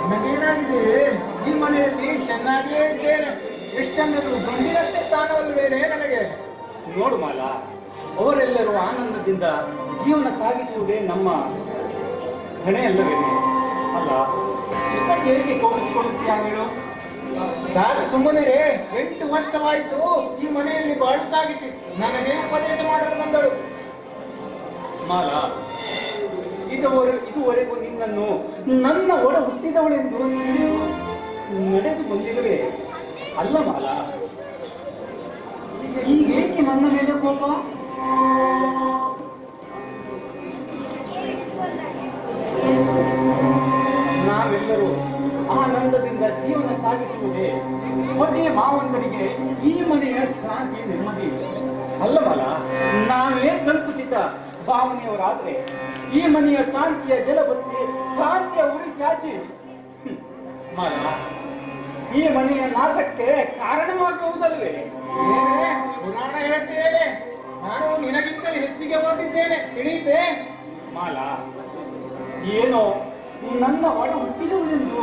ನಿಮಗೇನಾಗಿದೆ? ನಿಮ್ಮ ಮನೆಯಲ್ಲಿ ಚೆನ್ನಾಗಿಯೇ ಇದ್ದೇನೆ. ಎಷ್ಟಂದರು ಬಂದಿರಷ್ಟೇ ಸ್ಥಾನವಲ್ಲವೇನೆ ನನಗೆ. ನೋಡು ಮಾಲ ಅವರೆಲ್ಲರೂ ಆನಂದದಿಂದ ಜೀವನ ಸಾಗಿಸುವುದೇ ನಮ್ಮ ಹೊಣೆ ಅಲ್ಲ. ಇಷ್ಟಕ್ಕೆ ಹೇಗೆ ಕೋಪಿಸಿಕೊಳ್ಳುತ್ತೀಯ ಹೇಳು? ಸಾಕು, ಸುಮ್ಮನೆ ಎಂಟು ವರ್ಷವಾಯಿತು ಈ ಮನೆಯಲ್ಲಿ ಬಾಳು ಸಾಗಿಸಿ. ನನಗೆ ಉಪದೇಶ ಮಾಡಲು ಬಂದಳು. ಮಾಲ, ಇದುವರೆ ಇದುವರೆಗೂ ನಿನ್ನನ್ನು ನನ್ನ ಒಡ ಹುಟ್ಟಿದವಳೆಂದು ನಡೆದು ಬಂದಿರುವೆ. ಅಲ್ಲ ಮಾಲ ಈಗೇಕೆ ನನ್ನ ಮೇಲೆ ಕೋಪ? ನಾವೆಲ್ಲರೂ ಆನಂದದಿಂದ ಜೀವನ ಸಾಗಿಸುವುದೇ ಮನೆ ಮಾವಂದರಿಗೆ ಈ ಮನೆಯ ಶಾಂತಿ ನೆಮ್ಮದಿ. ಅಲ್ಲವಲ್ಲ ನಾವೇ ಸಂಕುಚಿತ ಭಾವನೆಯವರಾದ್ರೆ ಈ ಮನೆಯ ಶಾಂತಿಯ ಜಲಬತ್ತಿ ಶಾಂತಿಯ ಉಳಿ ಚಾಚಿ. ಮಾಲ ಈ ಮನೆಯ ನಾಶಕ್ಕೆ ಕಾರಣವಾಗುವುದಲ್ಲವೇ ಪುರಾಣ ಹೇಳ್ತೇನೆ. ನಾನು ನಿನಗಿಂತಲೂ ಹೆಚ್ಚಿಗೆ ಓದಿದ್ದೇನೆ ತಿಳಿಯಿತೆ ಮಾಲ ಏನೋ ನನ್ನ ಒಡ ಹುಟ್ಟಿದವಳೆಂದು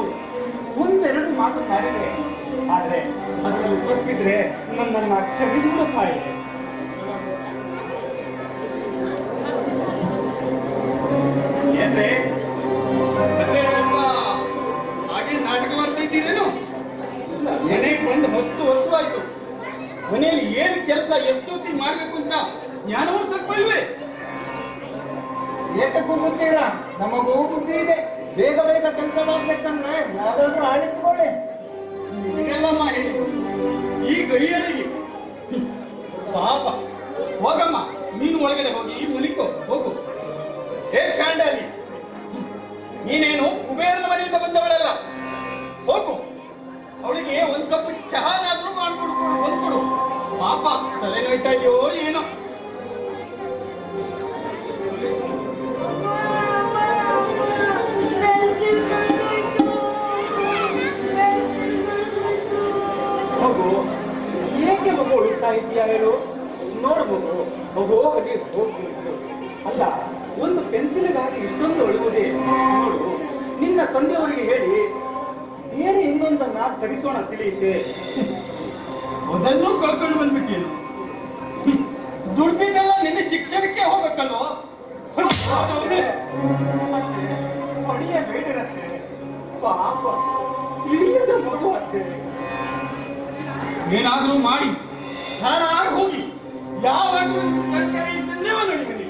ಒಂದೆರಡು ಮಾತು ಮಾಡಿದೆ ಆದರೆ ಅದರಲ್ಲಿ ತಪ್ಪಿದ್ರೆ ನನ್ನನ್ನು ಕ್ಷಮಿಸಿಬಿಡು ತಾಯಿ ಏನ್ರೆ? ಹಾಗೆ ನಾಟಕ ಮಾಡ್ತಾ ಇದ್ದೀರೇನು? ಮನೆಗೆ ಒಂದು ಹತ್ತು ವರ್ಷವಾಯ್ತು. ಮನೆಯಲ್ಲಿ ಏನು ಕೆಲಸ ಎಷ್ಟೊತ್ತಿಗೆ ಮಾಡಬೇಕು ಅಂತ ಜ್ಞಾನವೂ ಸ್ವಲ್ಪ ಇಲ್ವೇ? ಏಕೆ ಗೊತ್ತಿಲ್ಲ. ನಮಗೂ ಬುದ್ಧಿ ಇದೆ. ಬೇಗ ಬೇಗ ಕೆಲಸ ಮಾಡ್ಬೇಕಂದ್ರೆ ಯಾವ್ದಾದ್ರು ಆಳಿಟ್ಕೊಳ್ಳಿ ಇದೆಲ್ಲ ಮಾಡಿ. ಈ ಗೈಯರಿಗೆ ಪಾಪ, ಹೋಗಮ್ಮ, ನೀನು ಒಳಗಡೆ ಹೋಗಿ, ಈ ಮುಲಿಕೋ, ಹೋಗು. ಹೇ ಚಾಂಡಾಲಿ, ನೀನೇನು ಕುಬೇರನ ಮನೆಯಿಂದ ಬಂದವಳಲ್ಲ? ಹೋಗು. ಅವಳಿಗೆ ಒಂದ್ ಕಪ್ ಚಹಾನಾದ್ರೂ ಮಾಡ್ಕೊಡು ಒಂದ್ಕೊಡು ಒಂದ್ ಕೊಡು. ಪಾಪ ತಲೆ ನೋಯ್ತಾ ಇದೆಯೋ ಏನೋ. ಮಗು ಏಕೆ ಮಗು ಉಳಿತಾ ಇದೆಯಾ ಹೇಳು? ನೋಡಬಹುದು ಮಗು ಅಲ್ಲಿ ಹೋಗಿ ಅಲ್ಲ ಒಂದು ಪೆನ್ಸಿಲ್ಗಾಗಿ ಇಷ್ಟೊಂದು ಅಳುವುದೇ? ನೋಡು ನಿನ್ನ ತಂದೆಯವರಿಗೆ ಹೇಳಿ ಬೇರೆ ಇನ್ನೊಂದನ್ನ ತರಿಸೋಣ ತಿಳಿಯುತ್ತೆ ಅದನ್ನು ಕಳ್ಕೊಂಡು ಬಂದ್ಬಿಟ್ಟೇನು. ದುಡ್ಡಿದ್ದೆಲ್ಲ ನಿನ್ನ ಶಿಕ್ಷಣಕ್ಕೆ ಹೋಗ್ಬೇಕಲ್ವೋ? ಹೊಡೆಯ ಬೇಡಿರತ್ತೆ. ಪಾಪ ತಿಳಿಯದ ಮಗು ಅತ್ತೆ ಏನಾದರೂ ಮಾಡಿ. ನಾನಾಗಿ ಹೋಗಿ ಯಾವಾಗ ತರಕಾರಿ ಇದ್ದನ್ನೇ ಒಂದು ನಡಿತೀನಿ